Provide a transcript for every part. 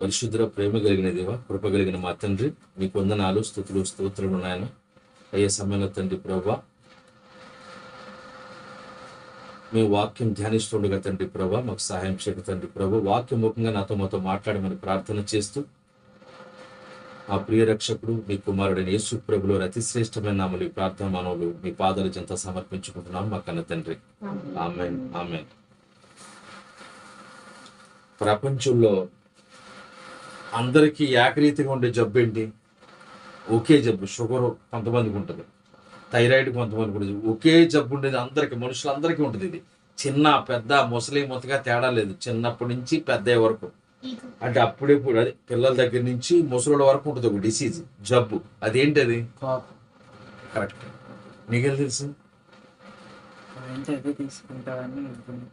పరిశుద్ధ ప్రేమ కలిగిన దేవ కృప కలిగిన మా తండ్రి మీకు వందనాలు స్థుతులు స్తోత్రులు నాయన. అయ్యే సమయంలో తండ్రి ప్రభా మేము వాక్యం ధ్యానిస్తుండగా తండ్రి ప్రభా మాకు సహాయం చేయక తండ్రి ప్రభు వాక్యం ముఖంగా నాతో మాతో మాట్లాడమని ప్రార్థన చేస్తూ ఆ ప్రియ రక్షకుడు మీ కుమారుడైన యేసు ప్రభులో అతి శ్రేష్టమైన నామలు ప్రార్థన మానవులు మీ పాదాల చెంత సమర్పించుకుంటున్నాం మా కన్న తండ్రి. ఆమెన్. ఆమెన్. ప్రపంచంలో అందరికీ ఏకరీతిగా ఉండే జబ్బు ఏంటి? ఒకే జబ్బు షుగర్ కొంతమందికి ఉంటుంది. థైరాయిడ్ కొంతమందికి ఉంటుంది. ఒకే జబ్బు ఉండేది అందరికీ మనుషులందరికీ ఉంటుంది ఇది. చిన్న పెద్ద ముసలి మొత్తగా తేడా లేదు. చిన్నప్పటి నుంచి పెద్ద వరకు. అంటే అప్పుడెప్పుడు అది పిల్లల దగ్గర నుంచి ముసలోళ్ళ వరకు ఉంటుంది ఒక డిసీజ్ జబ్బు. అదేంటి అది కరెక్ట్. నీకెళ్ళి తెలుసు? అంటే అదే తీసుకుంటారని అనుకున్నాను.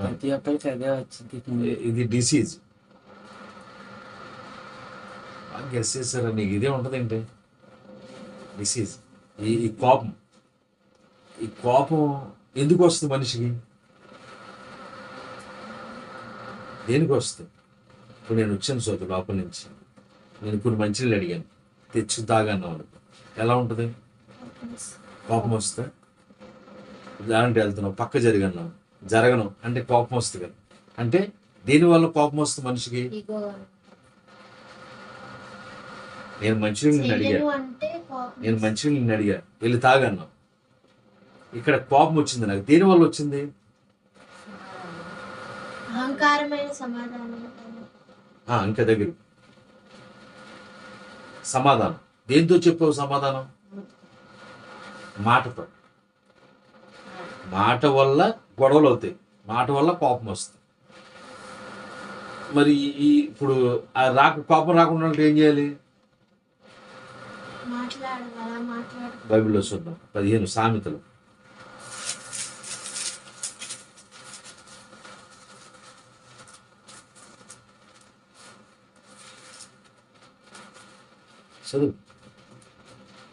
ప్రతి ఒక్కరికి అదే వచ్చింది ఇ- ఇది డిసీజ్ గెస్ చేశారా? నీకు ఇదే ఉంటుంది ఏంటి డిసీజ్ ఈ ఈ కోపం. ఈ కోపం ఎందుకు వస్తుంది మనిషికి? దేనికి వస్తుంది? ఇప్పుడు నేను వచ్చాను సోదరు లోపల నుంచి నేను కొన్ని మంచినీళ్ళు అడిగాను. తెచ్చి తాగాను వాళ్ళకు. ఎలా ఉంటుంది? కోపం వస్తే దానికి వెళ్తున్నావు పక్క జరిగన్నావు జరగను అంటే కోపం వస్తుంది కదా. అంటే దీనివల్ల కోపం వస్తుంది మనిషికి? నేను మంచినీళ్ళు నిన్ను అడిగా. నేను మంచినీళ్ళు నిన్ను అడిగా. వెళ్ళి తాగన్నావు. ఇక్కడ కోపం వచ్చింది నాకు. వచ్చింది? అహంకారమైన సమాధానం. ఆ, ఇంకా దగ్గర. సమాధానం. దేంతో చెప్పావు సమాధానం? మాటతో. మాట వల్ల గొడవలు అవుతాయి. మాట వల్ల కోపం వస్తుంది. మరి ఈ- ఇప్పుడు ఆ రాక కోపం రాకుండా ఏం చేయాలి? బైబిల్లో చూద్దాం. పదిహేను సామెతలు. చదువు.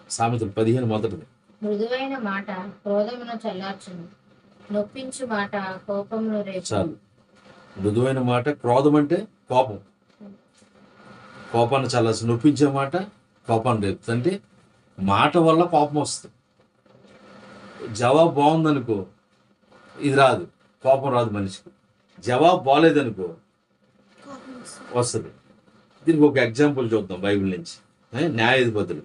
సామెతలు పదిహేను మొదటిది. మృదువైన మాట క్రోధమును చల్లార్చును. నొప్పించు మాట కోపమును రేపు. చాలు. మృదువైన మాట క్రోధం అంటే కోపం. కోపాన్ని చాలా నొప్పించే మాట కోపాన్ని రేపుతుంది అంటే మాట వల్ల కోపం వస్తుంది. జవాబు బాగుందనుకో ఇది రాదు. కోపం రాదు మనిషికి. జవాబు బాగాలేదనుకో వస్తుంది. దీనికి ఒక ఎగ్జాంపుల్ చూద్దాం బైబిల్ నుంచి. న్యాయాధిపతులు.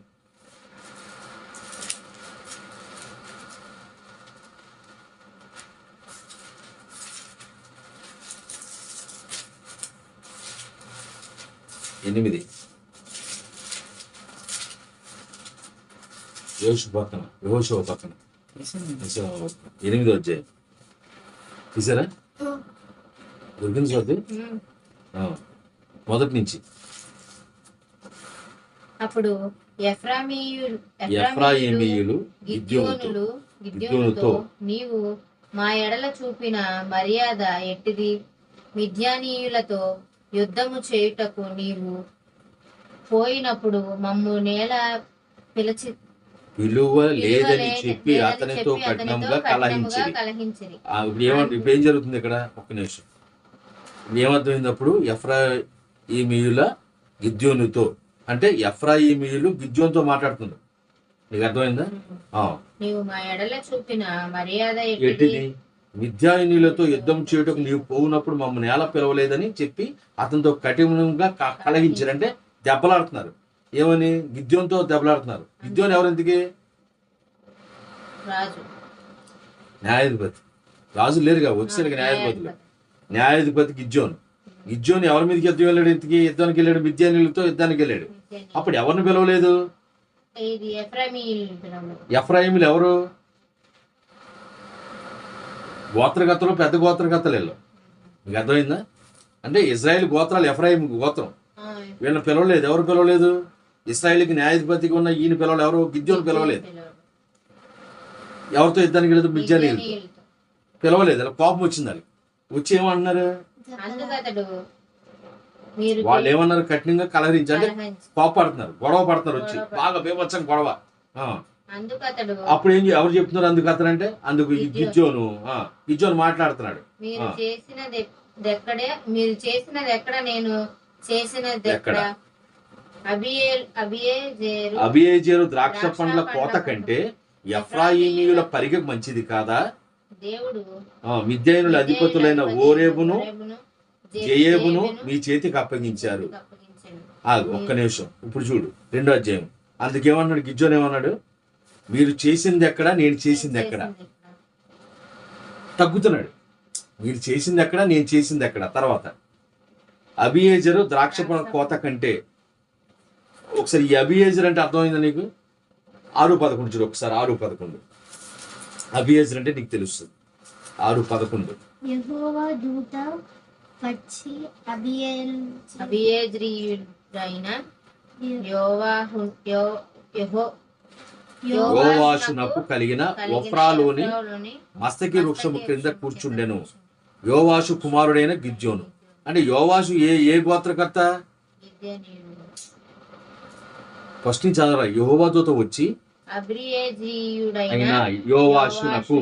ఎనిమిది. యోషు పక్కన యోషువ పక్కన. ఎనిమిది వచ్చాయి తీసారా దొరికింది ఉమ్. మొదటి నుంచి అప్పుడు ఎఫ్రామీయులు గిద్యోనులు గిద్యోనుతో నీవు మా ఎడల చూపిన మర్యాద ఎట్టిది మిద్యానీయులతో యుద్ధము చేయుటకు నీవు పోయినప్పుడు మమ్ము నేల పిలిచి విలువ లేదని చెప్పి అతనితో కఠినంగా కలహించింది ఆ, ఇప్పుడు ఏమంట ఇప్పుడు ఏం జరుగుతుంది ఇక్కడ? ఒక్క నిమిషం. అప్పుడు ఎఫ్రాయిమీయుల గిద్యోనుతో అంటే ఎఫ్రాయిమీయులు గిద్యోనుతో మాట్లాడుతున్నారు. నీకు అర్థమైందా? చూపిన మర్యాద ఎట్టిది విద్యాయునులతో యుద్ధం చేయటకు నీవు పోవునప్పుడు మమ్మల్ని ఎలా పిలవలేదని చెప్పి అతనితో కఠినంగా క- కలహించారు. అంటే దెబ్బలాడుతున్నారు. ఏమని? గిద్యోన్తో దెబ్బలాడుతున్నారు. గిద్యోన్ ఎవరెందుకే? రాజు. న్యాయాధిపతి. రాజు లేరుగా వచ్చారు న్యాయాధిపతులు. న్యాయాధిపతి. గిజ్జోన్ గిజ్జోన్ ఎవరి మీదకి యుద్ధం వెళ్ళాడు ఇంతకి? యుద్ధానికి వెళ్ళాడు మిద్యానీయులతో యుద్ధానికి వెళ్ళాడు. అప్పుడు ఎవరిని పిలవలేదు. ఎఫ్రాయిములు ఎవరు? గోత్రగతలు పెద్ద గోత్రగతలు వీళ్ళు. మీకు అర్థమైందా? అంటే ఇజ్రాయెల్ గోత్రాలు ఎఫ్రాయిం గోత్రం. వీళ్ళని పిలవలేదు. ఎవరు పిలవలేదు? ఇస్రాయేల్కి న్యాయాధిపతిగా ఉన్న ఈయన పిలవలేదు ఎవరు? గిద్యోని పిలవలేదు. ఎవరితో యుద్ధానికి వెళ్ళదు? మిద్యానీయులతో. పిలవలేదు. అలా కోపం వచ్చింది వాళ్ళకి. వచ్చి అందుకు మీరు వాళ్ళు ఏమన్నారు? కఠినంగా కలహరించి. అంటే కలహించి- కోపడుతున్నారు గొడవ పడుతున్నారు వచ్చి. బాగా బీభత్సం గొడవ. అందుకు అప్పుడు ఏం ఎవరు చెప్తున్నారు అందుకు అతనంటే అందుకు ఈ గిజ్జోను గిజ్జోను మాట్లాడుతున్నాడు. మీరు. చేసినది దెక్కడే మీరు చేసినది ఎక్కడ? నేను చేసినది ఎక్కడ? అబియేజేరు ద్రాక్ష పండ్ల కోత కంటే ఎఫ్రాయిమీయుల పరిగె మంచిది కాదా? దేవుడు ఆ, మిద్యానుల అధిపతులైన ఓరేబును జయేబును మీ చేతికి అప్పగించారు. ఒక్క నిమిషం. ఇప్పుడు చూడు రెండో అధ్యాయం. అందుకేమన్నాడు గిజ్జోన్ ఏమన్నాడు? మీరు చేసింది ఎక్కడ నేను చేసింది ఎక్కడ? తగ్గుతున్నాడు. మీరు చేసింది ఎక్కడ నేను చేసింది ఎక్కడ? తర్వాత. అభియేజరు ద్రాక్ష కోత కంటే ఒకసారి ఈ అభియేజర్ అంటే అర్థమైందా నీకు? ఆరు పదకొండు చూడు ఒకసారి ఆరు పదకొండు. అభియేజర్ అంటే నీకు తెలుస్తుంది. ఆరు పదకొండు. యెహోవా దూత వచ్చి యోవాషునకు కలిగిన కలిగిన ఒఫ్రాలోని మస్తకి వృక్షము క్రింద కూర్చుండెను. యోవాషు కుమారుడైన గిజ్జోను అంటే యోవాషు ఏ ఏ గోత్రకర్త. ఫస్ట్ నుంచి చదవరా యహోవాతో వచ్చి అబ్రియేజీయుడైన అయినా యోవాషునకు యోవాషునకు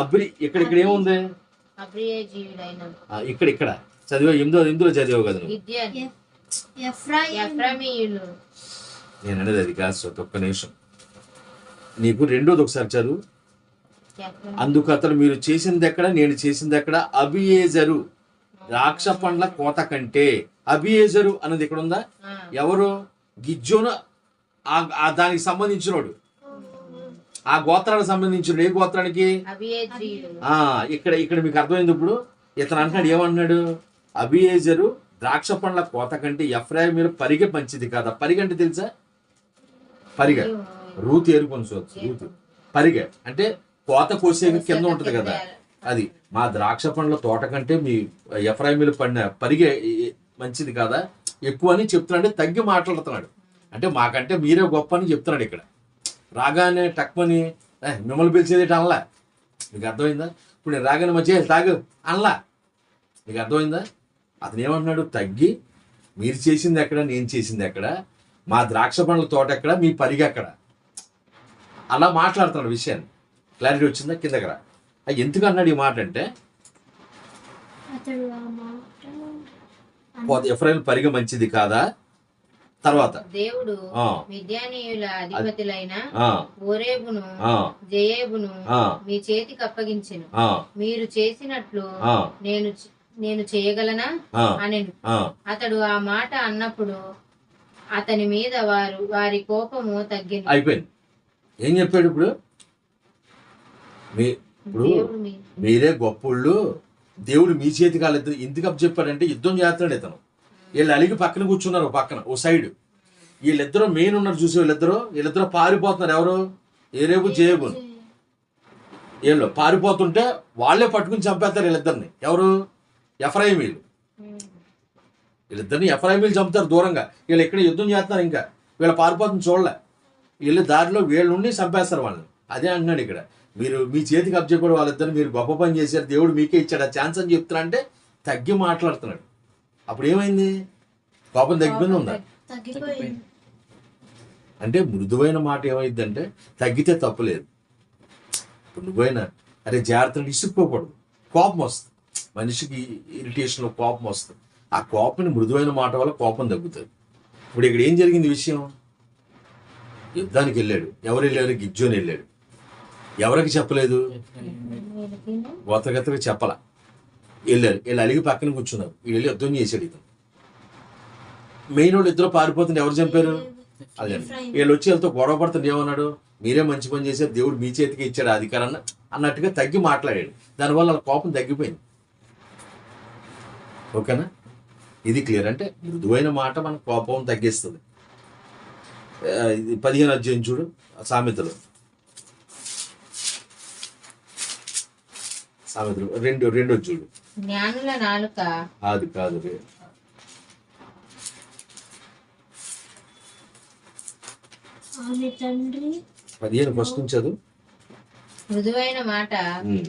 అబ్రి ఇక్కడ ఇక్కడ ఏముంది ఇక్కడ ఇక్కడ. చదివా ఎనిమిదో ఎనిమిదిలో చదివావు కదా నేను అనేది అది కాదు ఒక్క నిమిషం. నీకు రెండోది ఒకసారి చదువు. అందుకు అతను మీరు చేసింది ఎక్కడ నేను చేసింది ఎక్కడ అభియేజరు. ద్రాక్ష పండ్ల కోత కంటే అభియేజరు అన్నది ఇక్కడ ఉందా ఎవరు? గిజ్జోను దానికి సంబంధించినోడు. ఆ గోత్రానికి సంబంధించిన ఏ గోత్రానికి? ఆ ఇక్కడ ఇక్కడ మీకు అర్థమైంది ఇప్పుడు. ఇతను అంటున్నాడు ఏమంటున్నాడు అభియేజరు ద్రాక్ష పండ్ల కోత కంటే ఎఫ్రాయి మీరు పరిగె మంచిది కాదా? పరిగె అంటే తెలుసా? పరిగ. రూత్ ఏరుకొని చూడొచ్చు రూత్. పరిగె. అంటే కోత కోసే కింద ఉంటది కదా. అది మా ద్రాక్ష పండ్ల తోట కంటే మీ ఎఫ్రాయిమీలు పడిన పరిగె మంచిది కాదా? ఎక్కువ అని చెప్తున్నాడు తగ్గి మాట్లాడుతున్నాడు. అంటే మాకంటే మీరే గొప్ప అని చెప్తున్నాడు ఇక్కడ. రాగానే టక్మని "ఏ, మిమ్మల్ని పిలిచేది అనలా? నీకు అర్థమైందా? ఇప్పుడు నేను రాగానే మధ్య తాగు అనలా? నీకు అర్థమైందా? అతను ఏమంటున్నాడు? తగ్గి మీరు చేసింది ఎక్కడ నేను చేసింది ఎక్కడ? మా ద్రాక్ష పండ్ల తోట ఎక్కడ మీ పరిగె ఎక్కడ? అలా మాట్లాడుతున్నాడు విషయాన్ని. క్లారిటీ వచ్చిందా? కిందకి రా. ఎందుకు అన్నాడు ఈ మాట అంటే ఎఫ్రాయిల్ పరిగె మంచిది కాదా? తర్వాత. దేవుడు మిద్యానీయుల అధిపతులైన ఓరేబును జయేబును మీ చేతికి అప్పగించెను. మీరు చేసినట్లు నేను నేను చేయగలనా? అనెను. అతడు ఆ మాట అన్నప్పుడు అతని మీద వారు వారి కోపము తగ్గింది అయిపోయింది. ఏం చెప్పాడు ఇప్పుడు? మీ ఇప్పుడు మీరే గొప్పోళ్ళు దేవుడు మీ చేతికి వాళ్ళిద్దరు ఎందుకు అప్ చెప్పాడంటే యుద్ధం చేస్తున్నాడు ఇతను. వీళ్ళు అలిగి పక్కన కూర్చున్నారు పక్కన ఓ సైడ్. వీళ్ళిద్దరూ మెయిన్ ఉన్నారు చూసి వీళ్ళిద్దరూ. వీళ్ళిద్దరూ పారిపోతున్నారు ఎవరు? ఏరేపు జేబు వీళ్ళు పారిపోతుంటే వాళ్ళే పట్టుకుని చంపేస్తారు వీళ్ళిద్దరిని. ఎవరు? ఎఫ్రాయిం వీళ్ళు. వీళ్ళిద్దరిని ఎఫ్రాయిమీలు చంపుతారు దూరంగా. వీళ్ళు ఇక్కడ యుద్ధం చేస్తున్నారు ఇంకా. వీళ్ళు పారిపోతుంది చూడలే. వీళ్ళు దారిలో వీళ్ళు ఉండి చంపేస్తారు వాళ్ళని. అదే అంటున్నాడు ఇక్కడ. మీరు మీ చేతికి అబ్జెక్ట్ వాళ్ళిద్దరు మీరు గొప్ప పని చేశారు. దేవుడు మీకే ఇచ్చాడు. ఆ ఛాన్స్ అని చెప్తున్నా అంటే తగ్గి మాట్లాడుతున్నాడు. అప్పుడు ఏమైంది కోపం తగ్గిపోయింది ఉందా? అంటే మృదువైన మాట ఏమైందంటే తగ్గితే తప్పులేదు ఇప్పుడు నువ్వైనా అరే జాగ్రత్త ఇసుక్కుపోకూడదు కోపం వస్తుంది. మనిషికి ఇరిటేషన్లో కోపం వస్తుంది. ఆ కోపం మృదువైన మాట వల్ల కోపం తగ్గుతుంది. ఇప్పుడు ఇక్కడ ఏం జరిగింది విషయం? యుద్ధానికి వెళ్ళాడు. ఎవరు వెళ్ళారు? గిజ్జోని వెళ్ళాడు. ఎవరికి చెప్పలేదు? గోత్రగతగా చెప్పాల. వెళ్ళారు వీళ్ళు అలిగి పక్కన కూర్చున్నారు. వీళ్ళు వెళ్ళి యుద్ధం చేశాడు ఇతను. మెయిన్ వాళ్ళు ఇద్దరు పారిపోతుంటే ఎవరు చంపారు? అదే. వీళ్ళు వచ్చి వీళ్ళతో గొడవ పడుతుంది ఏమన్నాడు? మీరే మంచి పని చేశారు దేవుడు మీ చేతికి ఇచ్చాడు అధికారాన్ని అన్నట్టుగా తగ్గి మాట్లాడాడు. దానివల్ల వాళ్ళ కోపం తగ్గిపోయింది. ఓకేనా? ఇది క్లియర్. అంటే మృదువైన మాట మన కోపం తగ్గిస్తుంది. పదిహేను అధ్యాయం చూడు సామెతలు. సామెతలు. రెండు రెండో చూడు. జ్ఞానుల నాలుక. అది కాదు పదిహేను ఫస్ట్ నుంచి చదువు. మృదువైన మాట.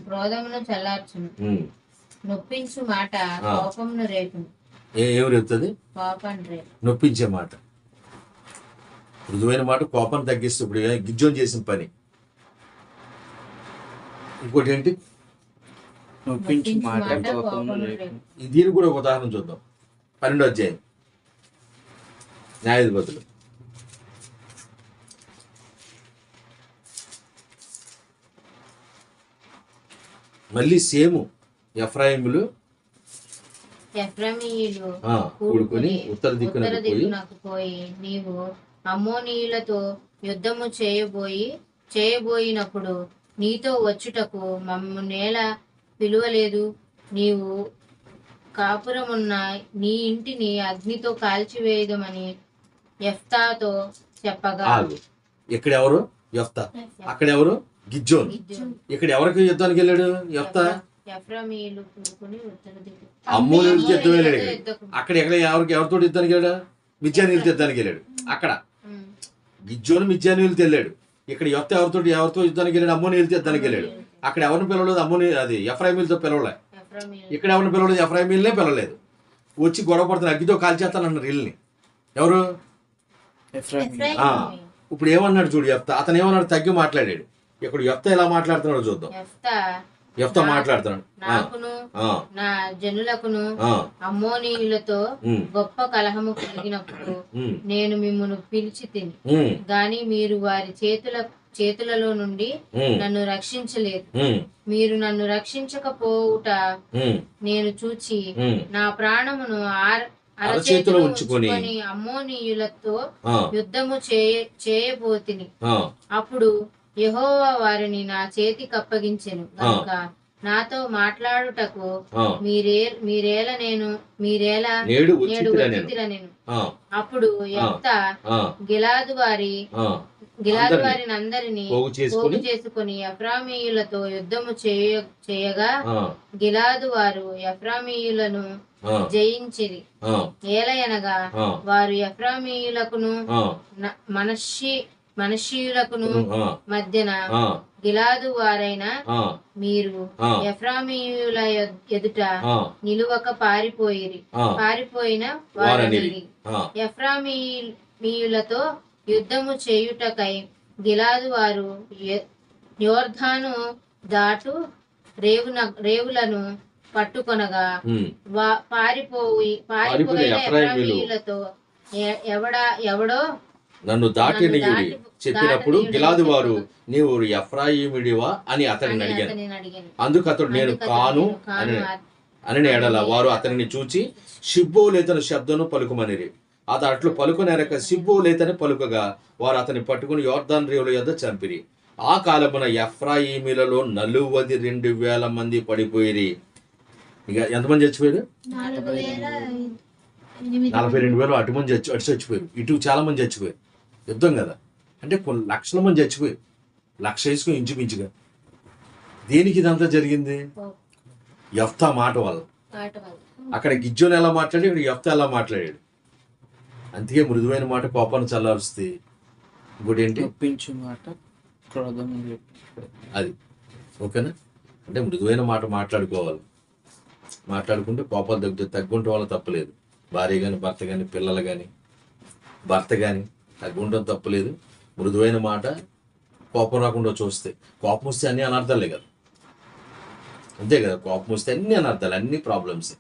క్రోధమును చల్లార్చును. ఉమ్. నొప్పించు మాట. కోపమును రేపును. ఏ ఏం రేపుతుంది కోపం రేపు. నొప్పించే మాట. మృదువైన మాట కోపాన్ని తగ్గిస్తూ ఇప్పుడు గిజ్జోన్ చేసిన పని. ఇంకోటి ఏంటి? నొప్పించి మాట కూడా ఒక ఉదాహరణ చూద్దాం. పన్నెండో అధ్యాయం. న్యాయాధిపతులు. మళ్ళీ సేము ఎఫ్రాయిములు కూడుకొని ఉత్తర దిక్కునకు పోయి నీవు అమ్మోనీయులతో యుద్ధము చేయబోయి చేయబోయినప్పుడు నీతో వచ్చుటకు మమ్ము నేల పిలువలేదు. నీవు కాపురమున్న నీ ఇంటిని అగ్నితో కాల్చివేయదమని ఎఫ్తాతో చెప్పగా. ఇక్కడ ఎవరు యెఫ్తా. అక్కడ ఎవరు గిజ్జోన్. ఇక్కడ ఎవరికి యుద్ధానికి వెళ్ళాడు? దిక్కు అమ్మోనీయులతో యుద్ధం వెళ్ళాడు. అక్కడ ఎక్కడ ఎవరికి ఎవరితో యుద్ధానికి వెళ్ళాడు? మిజ్జానీయులతో యుద్ధానికి వెళ్ళాడు. అక్కడ. గిజ్జోను మిజ్జానీయులతో వెళ్ళాడు. ఇక్కడ యొత్త ఎవరితో ఎవరితో యుద్ధానికి వెళ్ళాడు? అమ్మోనీయులతో యుద్ధానికి వెళ్ళాడు. అక్కడ ఎవరిని పిలవలేదు? అమ్మోని అది ఎఫ్రాయిమీలతో పిలవలే. ఇక్కడ ఎవరిని పిలవలేదు? ఎఫ్రాయిమీలనే పిలవలేదు. వచ్చి గొడవ పడుతున్నారు. అగ్గితో కాల్చేస్తాను అన్నారు వీళ్ళని. ఎవరు? ఇప్పుడు ఏమన్నాడు చూడు యెఫ్తా? అతను ఏమన్నాడు? తగ్గి మాట్లాడాడు. ఇక్కడ యెఫ్తా ఎలా మాట్లాడుతున్నాడో చూద్దాం. ఎఫ్తా మాట్లాడుతున్నాడు. ఆ, నాకును ఆ, నా జనులకును అమ్మోనీయులతో గొప్ప కలహము కలిగినప్పుడు నేను మిమ్మల్ని పిలిచి తిని గాని మీరు వారి చేతుల చేతులలో నుండి నన్ను రక్షించలేదు. మీరు నన్ను రక్షించకపోవుట నేను చూచి నా ప్రాణమును అరచేతిలో ఉంచుకొని అమ్మోనీయులతో యుద్ధము చేయ చేయబోతిని. అప్పుడు యెహోవా వారిని నా చేతికి అప్పగించెను. కనుక నాతో మాట్లాడుటకు. మీరే మీరేల నేను మీరేల నేడు నేను అప్పుడు ఎంత గిలాదు వారి ఆ, గిలాదు అందరినీ వారిని అందరినీ పోగు చేసుకుని ఎఫ్రామీయులతో యుద్ధము చేయ చేయగా గిలాదు వారు ఎఫ్రామీయులను జయించిరి. ఏలయనగా వారు ఎఫ్రామీయులకును మనషి మనషీయులకును మధ్యన గిలాదు వారైన మీరు. ఎఫ్రామీయుల ఎదుట నిలువక పారిపోయిరి. పారిపోయిన ఆ, ఎఫ్రామీయులతో యుద్ధము చేయుటకై గిలాదు వారు యోర్ధాను దాటు రేవున రేవులను పట్టుకొనగా వా- పారిపోయి పారిపోయిన ఎవడా ఎవడో నన్ను దాటి- చెప్పినప్పుడు గిలాది వారు నీవు ఎఫ్రాయిమిడివా అని అతనిని అని అడిగాను. అందుకు అతడు నేను కాను అని అని ఎడల వారు అతనిని చూచి సిబ్బోలేతన శబ్దను పలుకుమనిరి. అతడు అట్లు పలుకునేరక సిబ్బోలేతని పలుకగా వారు అతని పట్టుకుని యోర్దాన్ రేవుల యొద్ద చంపిరి. ఆ కాలమున ఎఫ్రాయిమీలలో నలువది రెండు వేల మంది పడిపోయిరి. ఇక ఎంతమంది చచ్చిపోయారు? నలభై రెండు వేలు అటు మంది చచ్చి అటు చచ్చిపోయారు. ఇటు చాలా మంది చచ్చిపోయారు. యుద్ధం కదా. అంటే కొన్ని లక్షల మంది చచ్చిపోయారు. లక్ష వేసుకుని ఇంచుమించుగా. దేనికి ఇదంతా జరిగింది? యఫ్తా మాట వల్ల. అక్కడ గిజ్జోని ఎలా మాట్లాడి ఇక్కడ యఫ్తా ఎలా మాట్లాడాడు? అందుకే మృదువైన మాట కోపాన్ని చల్లారుస్తుంది. ఇంకోటి ఏంటి ఒప్పించు మాట క్రోధం అది. ఓకేనా? అంటే మృదువైన మాట మాట్లాడుకోవాలి. మాట్లాడుకుంటే కోపాలు తగ్గుతాయి. తగ్గుంటే వాళ్ళ తప్పలేదు భార్య కానీ భర్త కానీ పిల్లలు కానీ భర్త కానీ తగ్గుండడం తప్పలేదు మృదువైన మాట కోపం రాకుండా చూస్తే. కోపం వస్తే అన్ని అనర్థాలే కదా. అంతే కదా. కోపం వస్తే అన్ని అనర్థాలు. అన్ని ప్రాబ్లమ్స్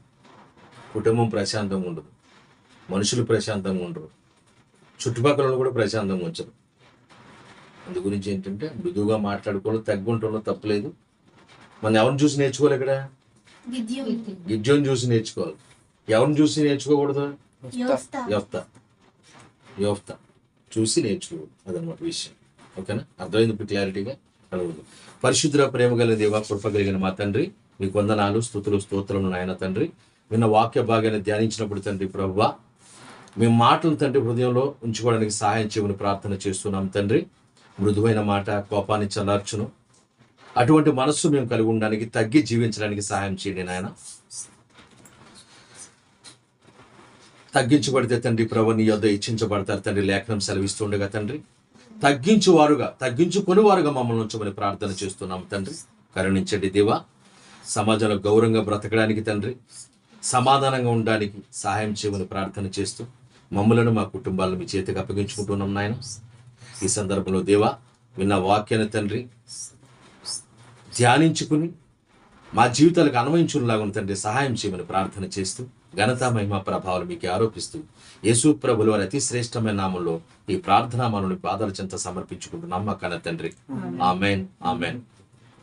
కుటుంబం ప్రశాంతంగా ఉండదు. మనుషులు ప్రశాంతంగా ఉండరు. చుట్టుపక్కల కూడా ప్రశాంతంగా ఉంచరు అందు గురించి ఏంటంటే మృదువుగా మాట్లాడుకోవడం తగ్గుంటంలో తప్పలేదు. మనం ఎవరిని చూసి నేర్చుకోవాలి ఇక్కడ? గిద్యోన్ చూసి నేర్చుకోవాలి. ఎవరిని చూసి నేర్చుకోకూడదు? యోఫ్త యోఫ్త చూసి నేర్చుకోకూడదు అదనమాట విషయం. ఓకేనా? అర్థమైంది ఇప్పుడు క్లారిటీగా? కలుగుతుంది పరిశుద్ధ ప్రేమ కలిగిన దేవ కృప కలిగిన మా తండ్రి మీకు వందనాలు స్థుతులు స్తోత్రములు నాయన తండ్రి. విన్న వాక్య భాగాన్ని ధ్యానించినప్పుడు తండ్రి ప్రభువా మేము మాటలు తండ్రి హృదయంలో ఉంచుకోవడానికి సహాయం చేయమని ప్రార్థన చేస్తున్నాం తండ్రి. మృదువైన మాట కోపాన్ని చల్లార్చును. అటువంటి మనస్సు మేము కలిగి ఉండడానికి తగ్గి జీవించడానికి సహాయం చేయండి నాయన. తగ్గించబడితే తండ్రి ప్రభు నీ ఇచ్చించబడతారు తండ్రి. లేఖనం సెలవిస్తుండగా తండ్రి. తగ్గించువారుగా తగ్గించుకొని వారుగా మమ్మల్ని ఉంచమని ప్రార్థన చేస్తున్నాం తండ్రి. కరుణించండి దేవా. సమాజంలో గౌరవంగా బ్రతకడానికి తండ్రి సమాధానంగా ఉండడానికి సహాయం చేయమని ప్రార్థన చేస్తూ మమ్మలను మా కుటుంబాలను మీ చేతికి అప్పగించుకుంటున్నాం నాయన. ఈ సందర్భంలో దేవా విన్న వాక్యాన్ని తండ్రి ధ్యానించుకుని మా జీవితాలకు అన్వయించులాగా తండ్రి సహాయం చేయమని ప్రార్థన చేస్తూ ఘనత మహిమ ప్రభావాలు మీకు ఆరోపిస్తూ యేసు ప్రభుల వారి అతి శ్రేష్టమైన నామంలో ఈ ప్రార్థనా మనల్ని బాధల చెంత సమర్పించుకుంటూ నమ్మకాన తండ్రి. Amen amen.